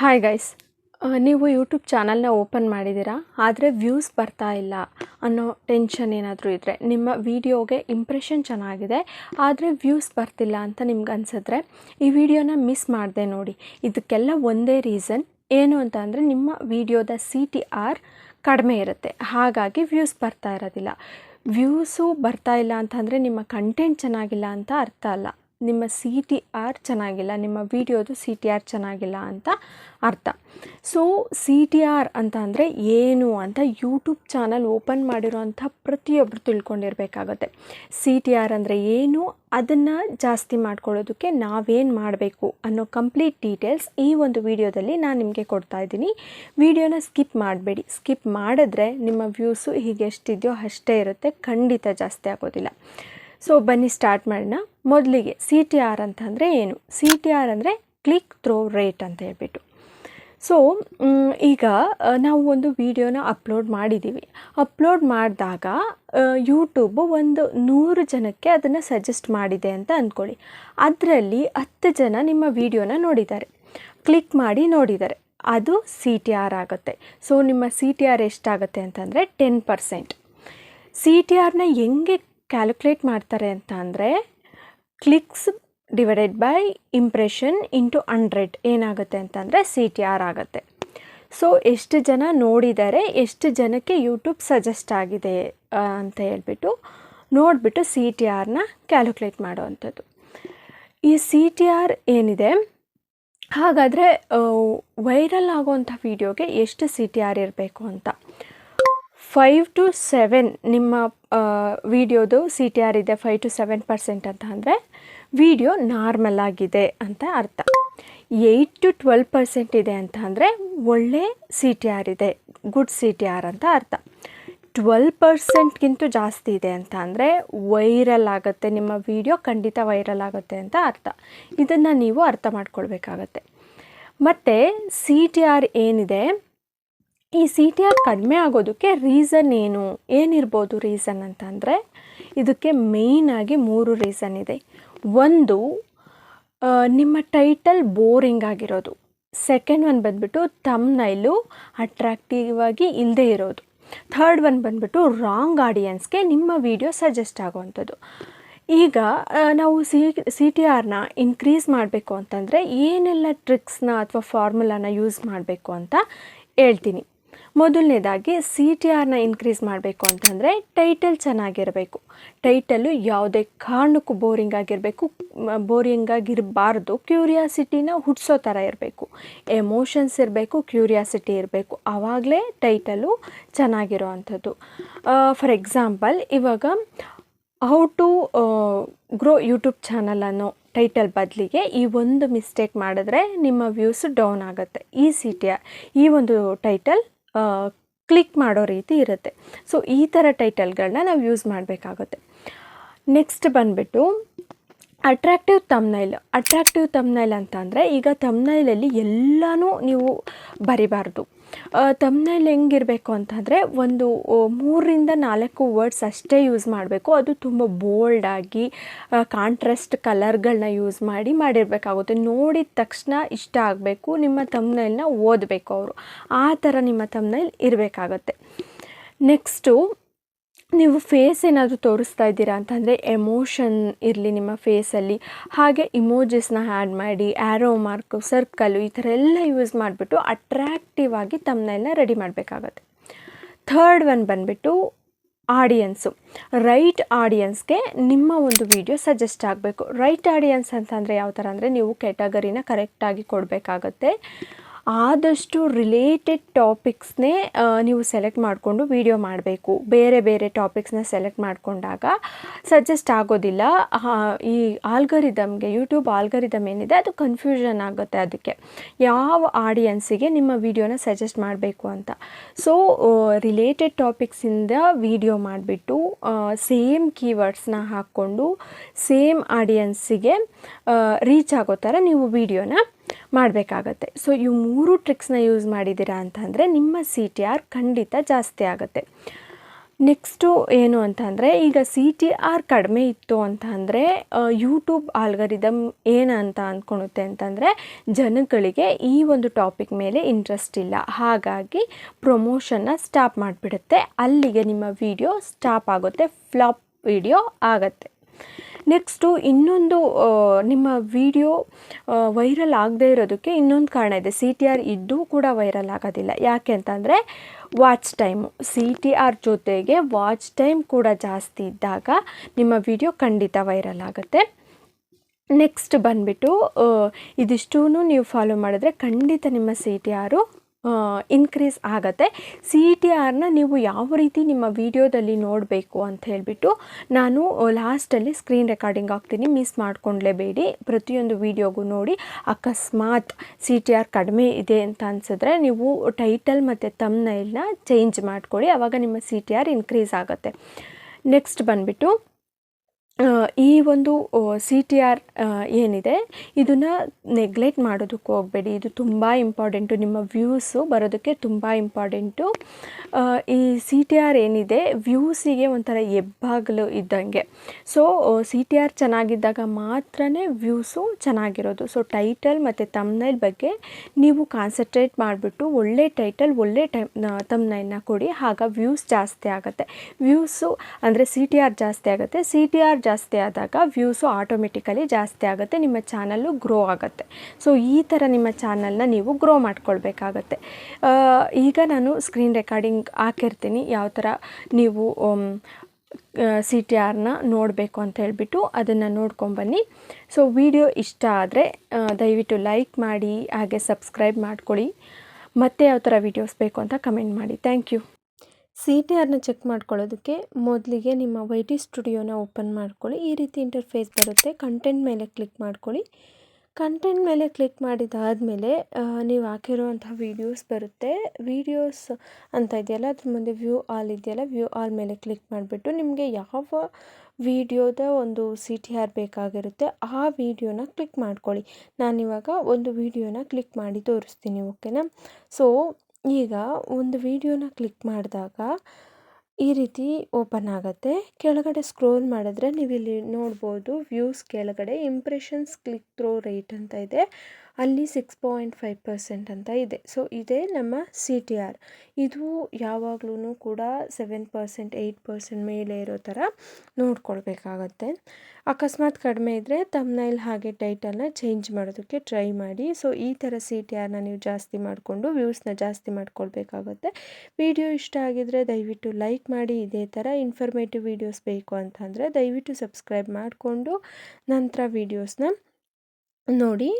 Hi guys ನೀವು YouTube ಚಾನಲ್ನ open ಮಾಡಿದ್ದೀರಾ? ಆದರೆ ವ್ಯೂಸ್ ಬರ್ತಾ ಇಲ್ಲ ಅನ್ನೋ ಟೆನ್ಷನ್ ಏನಾದರೂ ಇದ್ದರೆ ನಿಮ್ಮ ವಿಡಿಯೋಗೆ ಇಂಪ್ರೆಷನ್ ಚೆನ್ನಾಗಿದೆ, ಆದರೆ ವ್ಯೂಸ್ ಬರ್ತಿಲ್ಲ ಅಂತ ನಿಮ್ಗೆ ಅನಿಸಿದ್ರೆ ಈ ವಿಡಿಯೋನ ಮಿಸ್ ಮಾಡಿದೆ ನೋಡಿ. ಇದಕ್ಕೆಲ್ಲ ಒಂದೇ ರೀಸನ್ ಏನು ಅಂತ ನಿಮ್ಮ ವಿಡಿಯೋದ ಸಿ ಟಿ ಆರ್ ಕಡಿಮೆ ಇರುತ್ತೆ. ಹಾಗಾಗಿ ವ್ಯೂಸ್ ಬರ್ತಾ ಇರೋದಿಲ್ಲ. ವ್ಯೂಸು ಬರ್ತಾ ಇಲ್ಲ ಅಂತಂದರೆ ನಿಮ್ಮ ಕಂಟೆಂಟ್ ಚೆನ್ನಾಗಿಲ್ಲ ಅಂತ ಅರ್ಥ ಅಲ್ಲ. ನಿಮ್ಮ ಸಿ ಟಿ ಆರ್ ಚೆನ್ನಾಗಿಲ್ಲ, ನಿಮ್ಮ ವಿಡಿಯೋದು ಸಿ ಟಿ ಆರ್ ಚೆನ್ನಾಗಿಲ್ಲ ಅಂತ ಅರ್ಥ. ಸೊ ಸಿ ಟಿ ಆರ್ ಅಂತ ಅಂದರೆ ಏನು ಅಂತ ಯೂಟ್ಯೂಬ್ ಚಾನಲ್ ಓಪನ್ ಮಾಡಿರೋಂಥ ಪ್ರತಿಯೊಬ್ಬರು ತಿಳ್ಕೊಂಡಿರಬೇಕಾಗತ್ತೆ. ಸಿ ಟಿ ಆರ್ ಅಂದರೆ ಏನು, ಅದನ್ನು ಜಾಸ್ತಿ ಮಾಡ್ಕೊಳ್ಳೋದಕ್ಕೆ ನಾವೇನು ಮಾಡಬೇಕು ಅನ್ನೋ ಕಂಪ್ಲೀಟ್ ಡೀಟೇಲ್ಸ್ ಈ ಒಂದು ವಿಡಿಯೋದಲ್ಲಿ ನಾನು ನಿಮಗೆ ಕೊಡ್ತಾ ಇದ್ದೀನಿ. ವಿಡಿಯೋನ ಸ್ಕಿಪ್ ಮಾಡಬೇಡಿ. ಸ್ಕಿಪ್ ಮಾಡಿದ್ರೆ ನಿಮ್ಮ ವ್ಯೂಸು ಹೀಗೆ ಎಷ್ಟಿದೆಯೋ ಅಷ್ಟೇ ಇರುತ್ತೆ. ಖಂಡಿತ ಜಾಸ್ತಿ ಆಗೋದಿಲ್ಲ. ಸೊ ಬನ್ನಿ ಸ್ಟಾರ್ಟ್ ಮಾಡೋಣ. ಮೊದಲಿಗೆ ಸಿ ಟಿ ಆರ್ ಅಂತಂದರೆ ಏನು? ಸಿ ಟಿ ಆರ್ ಅಂದರೆ ಕ್ಲಿಕ್ ಥ್ರೋ ರೇಟ್ ಅಂತ ಹೇಳ್ಬಿಟ್ಟು. ಸೊ ಈಗ ನಾವು ಒಂದು ವಿಡಿಯೋನ ಅಪ್ಲೋಡ್ ಮಾಡಿದ್ದೀವಿ ಅಪ್ಲೋಡ್ ಮಾಡಿದಾಗ ಯೂಟ್ಯೂಬು ಒಂದು ನೂರು ಜನಕ್ಕೆ ಅದನ್ನು ಸಜೆಸ್ಟ್ ಮಾಡಿದೆ ಅಂತ ಅಂದ್ಕೊಳ್ಳಿ ಅದರಲ್ಲಿ ಹತ್ತು ಜನ ನಿಮ್ಮ ವಿಡಿಯೋನ ನೋಡಿದ್ದಾರೆ. ಕ್ಲಿಕ್ ಮಾಡಿ ನೋಡಿದ್ದಾರೆ. ಅದು ಸಿ ಟಿ ಆರ್ ಆಗುತ್ತೆ. ಸೊ ನಿಮ್ಮ ಸಿ ಟಿ ಆರ್ ಎಷ್ಟಾಗುತ್ತೆ ಅಂತಂದರೆ ಟೆನ್ ಪರ್ಸೆಂಟ್ ಸಿ ಟಿ ಆರ್ನ ಹೆಂಗೆ ಕ್ಯಾಲ್ಕುಲೇಟ್ ಮಾಡ್ತಾರೆ ಅಂತ ಅಂದರೆ clicks divided by impression into hundred ಏನಾಗುತ್ತೆ ಅಂತಂದರೆ ಸಿ ಟಿ ಆರ್ ಆಗುತ್ತೆ. ಸೊ ಎಷ್ಟು ಜನ ನೋಡಿದ್ದಾರೆ ಎಷ್ಟು ಜನಕ್ಕೆ ಯೂಟ್ಯೂಬ್ ಸಜೆಸ್ಟ್ ಆಗಿದೆ ಅಂತ ಹೇಳ್ಬಿಟ್ಟು ನೋಡಿಬಿಟ್ಟು ಸಿ ಟಿ ಆರ್ನ ಕ್ಯಾಲ್ಕುಲೇಟ್ ಮಾಡೋವಂಥದ್ದು. ಈ ಸಿ ಟಿ ಆರ್ ಏನಿದೆ, ಹಾಗಾದರೆ ವೈರಲ್ ಆಗುವಂಥ ವೀಡಿಯೋಗೆ ಎಷ್ಟು ಸಿ ಟಿ ಆರ್ ಇರಬೇಕು ಅಂತ. ಫೈವ್ ಟು ಸೆವೆನ್ ನಿಮ್ಮ ವಿಡಿಯೋದು ಸಿ ಟಿ ಆರ್ ಇದೆ ಫೈವ್ ಟು ಸೆವೆನ್ ಪರ್ಸೆಂಟ್ ಅಂತ ಅಂದರೆ ವಿಡಿಯೋ ನಾರ್ಮಲ್ ಆಗಿದೆ ಅಂತ ಅರ್ಥ. ಏಯ್ಟ್ ಟು ಟ್ವೆಲ್ ಪರ್ಸೆಂಟ್ ಇದೆ ಅಂತ ಅಂದರೆ ಒಳ್ಳೆ ಸಿ ಟಿ ಆರ್ ಇದೆ ಗುಡ್ ಸಿ ಟಿ ಆರ್ ಅಂತ ಅರ್ಥ. ಟ್ವೆಲ್ ಪರ್ಸೆಂಟ್ಗಿಂತ ಜಾಸ್ತಿ ಇದೆ ಅಂತ ಅಂದರೆ ವೈರಲ್ ಆಗುತ್ತೆ, ನಿಮ್ಮ ವಿಡಿಯೋ ಖಂಡಿತ ವೈರಲ್ ಆಗುತ್ತೆ ಅಂತ ಅರ್ಥ. ಇದನ್ನು ನೀವು ಅರ್ಥ ಮಾಡ್ಕೊಳ್ಬೇಕಾಗತ್ತೆ. ಮತ್ತು ಸಿ ಟಿ ಆರ್ ಏನಿದೆ? ಈ ಸಿ ಟಿ ಆರ್ ಕಡಿಮೆ ಆಗೋದಕ್ಕೆ ರೀಸನ್ ಏನು? ಏನಿರ್ಬೋದು ರೀಸನ್ ಅಂತಂದರೆ, ಇದಕ್ಕೆ ಮೇಯ್ನಾಗಿ ಮೂರು ರೀಸನ್ ಇದೆ. ಒಂದು ನಿಮ್ಮ ಟೈಟಲ್ ಬೋರಿಂಗ್ ಆಗಿರೋದು. ಸೆಕೆಂಡ್ ಒನ್ ಬಂದ್ಬಿಟ್ಟು ತಮ್ನೈಲು ಅಟ್ರಾಕ್ಟಿವ್ ಆಗಿ ಇಲ್ಲದೆ ಇರೋದು. ಥರ್ಡ್ ಒನ್ ಬಂದ್ಬಿಟ್ಟು ರಾಂಗ್ ಆಡಿಯನ್ಸ್ಗೆ ನಿಮ್ಮ ವಿಡಿಯೋ ಸಜೆಸ್ಟ್ ಆಗುವಂಥದ್ದು. ಈಗ ನಾವು ಸಿ ಸಿ ಟಿ ಆರ್ನ ಇನ್ಕ್ರೀಸ್ ಮಾಡಬೇಕು ಅಂತಂದರೆ ಏನೆಲ್ಲ ಟ್ರಿಕ್ಸ್ನ ಅಥವಾ ಫಾರ್ಮುಲಾನ ಯೂಸ್ ಮಾಡಬೇಕು ಅಂತ ಹೇಳ್ತೀನಿ. ಮೊದಲನೇದಾಗಿ ಸಿ ಟಿ ಆರ್ನ ಇನ್ಕ್ರೀಸ್ ಮಾಡಬೇಕು ಅಂತಂದರೆ ಟೈಟಲ್ ಚೆನ್ನಾಗಿರಬೇಕು. ಟೈಟಲ್ಲು ಯಾವುದೇ ಕಾರಣಕ್ಕೂ ಬೋರಿಂಗ್ ಆಗಿರಬೇಕು ಬೋರಿಂಗ್ ಆಗಿರಬಾರ್ದು. ಕ್ಯೂರಿಯಾಸಿಟಿನ ಹುಟ್ಟಿಸೋ ಥರ ಇರಬೇಕು. ಎಮೋಷನ್ಸ್ ಇರಬೇಕು ಕ್ಯೂರಿಯಾಸಿಟಿ ಇರಬೇಕು. ಆವಾಗಲೇ ಟೈಟಲು ಚೆನ್ನಾಗಿರೋ ಅಂಥದ್ದು ಫಾರ್ ಎಕ್ಸಾಂಪಲ್ ಇವಾಗ how to grow YouTube channel ಅನ್ನೋ ಟೈಟಲ್ ಬದಲಿಗೆ ಈ ಒಂದು ಮಿಸ್ಟೇಕ್ ಮಾಡಿದ್ರೆ ನಿಮ್ಮ ವ್ಯೂಸ್ ಡೌನ್ ಆಗುತ್ತೆ. ಈ ಸಿ ಟಿ ಆರ್ ಈ ಒಂದು ಟೈಟಲ್ ಕ್ಲಿಕ್ ಮಾಡೋ ರೀತಿ ಇರುತ್ತೆ. ಸೊ ಈ ಥರ ಟೈಟಲ್ಗಳನ್ನ ನಾವು ಯೂಸ್ ಮಾಡಬೇಕಾಗುತ್ತೆ. ನೆಕ್ಸ್ಟ್ ಬಂದುಬಿಟ್ಟು ಅಟ್ರಾಕ್ಟಿವ್ ತಮ್ನೈಲ್ ಅಟ್ರಾಕ್ಟಿವ್ ತಮ್ನೈಲ್ ಅಂತ ಅಂದರೆ ಈಗ ತಮ್ನೈಲಲ್ಲಿ ಎಲ್ಲನೂ ನೀವು ಬರಿಬಾರ್ದು. ತಮ್ನೈಲ್ ಹೆಂಗಿರಬೇಕು ಅಂತಂದರೆ ಒಂದು ಮೂರರಿಂದ ನಾಲ್ಕು ವರ್ಡ್ಸ್ ಅಷ್ಟೇ ಯೂಸ್ ಮಾಡಬೇಕು. ಅದು ತುಂಬ ಬೋಲ್ಡಾಗಿ ಕಾಂಟ್ರಾಸ್ಟ್ ಕಲರ್ಗಳನ್ನ ಯೂಸ್ ಮಾಡಿ ಮಾಡಿರಬೇಕಾಗುತ್ತೆ. ನೋಡಿದ ತಕ್ಷಣ ಇಷ್ಟ ಆಗಬೇಕು, ನಿಮ್ಮ ತಮ್ಮನೇಲಿನ ಓದಬೇಕು ಅವರು. ಆ ಥರ ನಿಮ್ಮ ತಮ್ಮನೇಲಿ ಇರಬೇಕಾಗತ್ತೆ. ನೆಕ್ಸ್ಟು ನೀವು ಫೇಸ್ ಏನಾದರೂ ತೋರಿಸ್ತಾ ಇದ್ದೀರಾ ಅಂತಂದರೆ ಎಮೋಷನ್ ಇರಲಿ ನಿಮ್ಮ ಫೇಸಲ್ಲಿ ಹಾಗೆ ಇಮೋಜಸ್ನ ಆ್ಯಡ್ ಮಾಡಿ ಆ್ಯರೋ ಮಾರ್ಕು ಸರ್ಕಲ್ಲು ಈ ಥರ ಎಲ್ಲ ಯೂಸ್ ಮಾಡಿಬಿಟ್ಟು ಅಟ್ರ್ಯಾಕ್ಟಿವ್ ಆಗಿ ತಮ್ಮನೆಲ್ಲ ರೆಡಿ ಮಾಡಬೇಕಾಗತ್ತೆ. ಥರ್ಡ್ ಒನ್ ಬಂದುಬಿಟ್ಟು ಆಡಿಯನ್ಸು ರೈಟ್ ಆಡಿಯನ್ಸ್ಗೆ ನಿಮ್ಮ ಒಂದು ವಿಡಿಯೋ ಸಜೆಸ್ಟ್ ಆಗಬೇಕು. ರೈಟ್ ಆಡಿಯನ್ಸ್ ಅಂತಂದರೆ ಯಾವ ಥರ ಅಂದರೆ ನೀವು ಕ್ಯಾಟಗರಿನ ಕರೆಕ್ಟಾಗಿ ಕೊಡಬೇಕಾಗತ್ತೆ. ಆದಷ್ಟು ರಿಲೇಟೆಡ್ ಟಾಪಿಕ್ಸ್ನೇ ನೀವು ಸೆಲೆಕ್ಟ್ ಮಾಡಿಕೊಂಡು ವಿಡಿಯೋ ಮಾಡಬೇಕು. ಬೇರೆ ಬೇರೆ ಟಾಪಿಕ್ಸ್ನ ಸೆಲೆಕ್ಟ್ ಮಾಡಿಕೊಂಡಾಗ ಸಜೆಸ್ಟ್ ಆಗೋದಿಲ್ಲ. ಈ ಆಲ್ಗರಿದಮ್ಗೆ ಯೂಟ್ಯೂಬ್ ಆಲ್ಗರಿದಮ್ ಏನಿದೆ, ಅದು ಕನ್ಫ್ಯೂಷನ್ ಆಗುತ್ತೆ ಅದಕ್ಕೆ. ಯಾವ ಆಡಿಯನ್ಸಿಗೆ ನಿಮ್ಮ ವಿಡಿಯೋನ ಸಜೆಸ್ಟ್ ಮಾಡಬೇಕು ಅಂತ. ಸೊ ರಿಲೇಟೆಡ್ ಟಾಪಿಕ್ಸಿಂದ ವಿಡಿಯೋ ಮಾಡಿಬಿಟ್ಟು ಸೇಮ್ ಕೀವರ್ಡ್ಸ್ನ ಹಾಕ್ಕೊಂಡು ಸೇಮ್ ಆಡಿಯನ್ಸಿಗೆ ರೀಚ್ ಆಗೋ ಥರ ನೀವು ವಿಡಿಯೋನ ಮಾಡಬೇಕಾಗತ್ತೆ. ಸೊ ಈ ಮೂರು ಟ್ರಿಕ್ಸ್ನ ಯೂಸ್ ಮಾಡಿದ್ದೀರಾ ಅಂತಂದರೆ ನಿಮ್ಮ ಸಿ ಟಿ ಆರ್ ಖಂಡಿತ ಜಾಸ್ತಿ ಆಗುತ್ತೆ. ನೆಕ್ಸ್ಟು ಏನು ಅಂತ ಅಂದರೆ ಈಗ ಸಿ ಟಿ ಆರ್ ಕಡಿಮೆ ಇತ್ತು ಅಂತ ಅಂದರೆ ಯೂಟ್ಯೂಬ್ ಆಲ್ಗರಿದಮ್ ಏನಂತ ಅಂದ್ಕೊಳುತ್ತೆ ಅಂತಂದರೆ ಜನಗಳಿಗೆ ಈ ಒಂದು ಟಾಪಿಕ್ ಮೇಲೆ ಇಂಟ್ರೆಸ್ಟ್ ಇಲ್ಲ. ಹಾಗಾಗಿ ಪ್ರಮೋಷನ್ನ ಸ್ಟಾಪ್ ಮಾಡಿಬಿಡುತ್ತೆ. ಅಲ್ಲಿಗೆ ನಿಮ್ಮ ವಿಡಿಯೋ ಸ್ಟಾಪ್ ಆಗುತ್ತೆ ಫ್ಲಾಪ್ ವಿಡಿಯೋ ಆಗುತ್ತೆ. ನೆಕ್ಸ್ಟು ಇನ್ನೊಂದು ನಿಮ್ಮ ವಿಡಿಯೋ ವೈರಲ್ ಆಗದೇ ಇರೋದಕ್ಕೆ ಇನ್ನೊಂದು ಕಾರಣ ಇದೆ. ಸಿ ಟಿ ಆರ್ ಇದ್ದೂ ಕೂಡ ವೈರಲ್ ಆಗೋದಿಲ್ಲ. ಯಾಕೆ ಅಂತಂದರೆ watch time C T R ಜೊತೆಗೆ ವಾಚ್ ಟೈಮ್ ಕೂಡ ಜಾಸ್ತಿ ಇದ್ದಾಗ ನಿಮ್ಮ ವಿಡಿಯೋ ಖಂಡಿತ ವೈರಲ್ ಆಗುತ್ತೆ. ನೆಕ್ಸ್ಟ್ ಬಂದುಬಿಟ್ಟು ಇದಿಷ್ಟೂ ನೀವು ಫಾಲೋ ಮಾಡಿದ್ರೆ ಖಂಡಿತ ನಿಮ್ಮ ಸಿ ಟಿ ಆರು ಇನ್ಕ್ರೀಸ್ ಆಗುತ್ತೆ. ಸಿ ಟಿ ಆರ್ನ ನೀವು ಯಾವ ರೀತಿ ನಿಮ್ಮ ವಿಡಿಯೋದಲ್ಲಿ ನೋಡಬೇಕು ಅಂತ ಹೇಳಿಬಿಟ್ಟು ನಾನು ಲಾಸ್ಟಲ್ಲಿ ಸ್ಕ್ರೀನ್ ರೆಕಾರ್ಡಿಂಗ್ ಆಗ್ತೀನಿ ಮಿಸ್ ಮಾಡ್ಕೊಂಡ್ಲೇಬೇಡಿ. ಪ್ರತಿಯೊಂದು ವಿಡಿಯೋಗೂ ನೋಡಿ. ಅಕಸ್ಮಾತ್ ಸಿ ಟಿ ಆರ್ ಕಡಿಮೆ ಇದೆ ಅಂತ ಅನಿಸಿದ್ರೆ ನೀವು ಟೈಟಲ್ ಮತ್ತು ತಮ್ನೈಲ್ನ ಚೇಂಜ್ ಮಾಡ್ಕೊಳ್ಳಿ. ಆವಾಗ ನಿಮ್ಮ ಸಿ ಟಿ ಆರ್ ಇನ್ಕ್ರೀಸ್ ಆಗುತ್ತೆ. ನೆಕ್ಸ್ಟ್ ಬಂದುಬಿಟ್ಟು ಈ ಒಂದು ಸಿ ಟಿ ಆರ್ ಏನಿದೆ, ಇದನ್ನು ನೆಗ್ಲೆಕ್ಟ್ ಮಾಡೋದಕ್ಕೆ ಹೋಗಬೇಡಿ. ಇದು ತುಂಬ ಇಂಪಾರ್ಟೆಂಟು ನಿಮ್ಮ ವ್ಯೂಸು ಬರೋದಕ್ಕೆ ತುಂಬ ಇಂಪಾರ್ಟೆಂಟು ಈ ಸಿ ಟಿ ಆರ್ ಏನಿದೆ ವ್ಯೂಸಿಗೆ ಒಂಥರ ಎಬ್ಬಾಗಲು ಇದ್ದಂಗೆ. ಸೊ ಸಿ ಟಿ ಆರ್ ಚೆನ್ನಾಗಿದ್ದಾಗ ಮಾತ್ರ ವ್ಯೂಸು ಚೆನ್ನಾಗಿರೋದು. ಸೊ ಟೈಟಲ್ ಮತ್ತು ತಮ್ನೈಲ್ ಬಗ್ಗೆ ನೀವು ಕಾನ್ಸಂಟ್ರೇಟ್ ಮಾಡಿಬಿಟ್ಟು ಒಳ್ಳೆ ಟೈಟಲ್ ಒಳ್ಳೆ ಟೈಮ್ ತಮ್ನೈಲ್ನ ಕೊಡಿ. ಆಗ ವ್ಯೂಸ್ ಜಾಸ್ತಿ ಆಗುತ್ತೆ. ವ್ಯೂಸು ಅಂದರೆ ಸಿ ಟಿ ಆರ್ ಜಾಸ್ತಿ ಆಗುತ್ತೆ. ಸಿ ಟಿ ಆರ್ ಜಾಸ್ತಿ ಆದಾಗ ವ್ಯೂಸು ಆಟೋಮೆಟಿಕಲಿ ಜಾಸ್ತಿ ಆಗುತ್ತೆ, ನಿಮ್ಮ ಚಾನಲ್ಲು ಗ್ರೋ ಆಗುತ್ತೆ. ಸೊ ಈ ಥರ ನಿಮ್ಮ ಚಾನಲ್ನ ನೀವು ಗ್ರೋ ಮಾಡ್ಕೊಳ್ಬೇಕಾಗತ್ತೆ. ಈಗ ನಾನು ಸ್ಕ್ರೀನ್ ರೆಕಾರ್ಡಿಂಗ್ ಹಾಕಿರ್ತೀನಿ, ಯಾವ ಥರ ನೀವು ಸಿ ಟಿ ಆರ್ನ ನೋಡಬೇಕು ಅಂತ ಹೇಳಿಬಿಟ್ಟು ಅದನ್ನು ನೋಡ್ಕೊಂಬನ್ನಿ ಸೊ ವಿಡಿಯೋ ಇಷ್ಟ ಆದರೆ ದಯವಿಟ್ಟು ಲೈಕ್ ಮಾಡಿ, ಹಾಗೆ ಸಬ್ಸ್ಕ್ರೈಬ್ ಮಾಡ್ಕೊಳ್ಳಿ. ಮತ್ತೆ ಯಾವ ಥರ ವೀಡಿಯೋಸ್ ಬೇಕು ಅಂತ ಕಮೆಂಟ್ ಮಾಡಿ. ಥ್ಯಾಂಕ್ ಯು ಸಿ ಟಿ ಆರ್ನ ಚೆಕ್ ಮಾಡ್ಕೊಳ್ಳೋದಕ್ಕೆ ಮೊದಲಿಗೆ ನಿಮ್ಮ ವೈ ಟಿ ಸ್ಟುಡಿಯೋನ ಓಪನ್ ಮಾಡ್ಕೊಳ್ಳಿ. ಈ ರೀತಿ ಇಂಟರ್ಫೇಸ್ ಬರುತ್ತೆ. ಕಂಟೆಂಟ್ ಮೇಲೆ ಕ್ಲಿಕ್ ಮಾಡ್ಕೊಳ್ಳಿ. ಕಂಟೆಂಟ್ ಮೇಲೆ ಕ್ಲಿಕ್ ಮಾಡಿದಾದಮೇಲೆ ನೀವು ಹಾಕಿರುವಂಥ ವೀಡಿಯೋಸ್ ಬರುತ್ತೆ. ವೀಡಿಯೋಸ್ ಅಂತ ಇದೆಯಲ್ಲ, ಅದ್ರ ಮುಂದೆ ವ್ಯೂ ಆಲ್ ಇದೆಯಲ್ಲ, ವ್ಯೂ ಆಲ್ ಮೇಲೆ ಕ್ಲಿಕ್ ಮಾಡಿಬಿಟ್ಟು ನಿಮಗೆ ಯಾವ ವಿಡಿಯೋದ ಒಂದು ಸಿ ಟಿ ಆರ್ ಬೇಕಾಗಿರುತ್ತೆ, ಆ ವಿಡಿಯೋನ ಕ್ಲಿಕ್ ಮಾಡ್ಕೊಳ್ಳಿ. ನಾನಿವಾಗ ಒಂದು ವಿಡಿಯೋನ ಕ್ಲಿಕ್ ಮಾಡಿ ತೋರಿಸ್ತೀನಿ, ಓಕೆನಾ? ಸೊ ಈಗ ಒಂದು ವಿಡಿಯೋನ ಕ್ಲಿಕ್ ಮಾಡಿದಾಗ ಈ ರೀತಿ ಓಪನ್ ಆಗುತ್ತೆ. ಕೆಳಗಡೆ ಸ್ಕ್ರೋಲ್ ಮಾಡಿದ್ರೆ ನೀವು ಇಲ್ಲಿ ನೋಡ್ಬೋದು ವ್ಯೂಸ್ ಕೆಳಗಡೆ, ಇಂಪ್ರೆಷನ್ಸ್, ಕ್ಲಿಕ್ ಥ್ರೋ ರೇಟ್ ಅಂತ ಇದೆ. ಅಲ್ಲಿ ಸಿಕ್ಸ್ ಪಾಯಿಂಟ್ ಫೈವ್ ಪರ್ಸೆಂಟ್ ಅಂತ ಇದೆ. ಸೊ ಇದೇ ನಮ್ಮ ಸಿ ಟಿ ಆರ್ ಇದು ಯಾವಾಗ್ಲೂ ಕೂಡ ಸೆವೆನ್ ಪರ್ಸೆಂಟ್ ಏಯ್ಟ್ ಪರ್ಸೆಂಟ್ ಮೇಲೆ ಇರೋ ಥರ ನೋಡ್ಕೊಳ್ಬೇಕಾಗತ್ತೆ. ಅಕಸ್ಮಾತ್ ಕಡಿಮೆ ಇದ್ದರೆ ತಮ್ನೈಲ್ ಹಾಗೆ ಟೈಟಲ್ನ ಚೇಂಜ್ ಮಾಡೋದಕ್ಕೆ ಟ್ರೈ ಮಾಡಿ. ಸೊ ಈ ಥರ ಸಿ ಟಿ ಆರ್ನ ನೀವು ಜಾಸ್ತಿ ಮಾಡಿಕೊಂಡು ವ್ಯೂಸ್ನ ಜಾಸ್ತಿ ಮಾಡ್ಕೊಳ್ಬೇಕಾಗತ್ತೆ. ವಿಡಿಯೋ ಇಷ್ಟ ಆಗಿದರೆ ದಯವಿಟ್ಟು ಲೈಕ್ ಮಾಡಿ. ಇದೇ ಥರ ಇನ್ಫಾರ್ಮೇಟಿವ್ ವೀಡಿಯೋಸ್ ಬೇಕು ಅಂತಂದರೆ ದಯವಿಟ್ಟು ಸಬ್ಸ್ಕ್ರೈಬ್ ಮಾಡಿಕೊಂಡು ನಂತರ ವೀಡಿಯೋಸ್ನ ನೋಡಿ.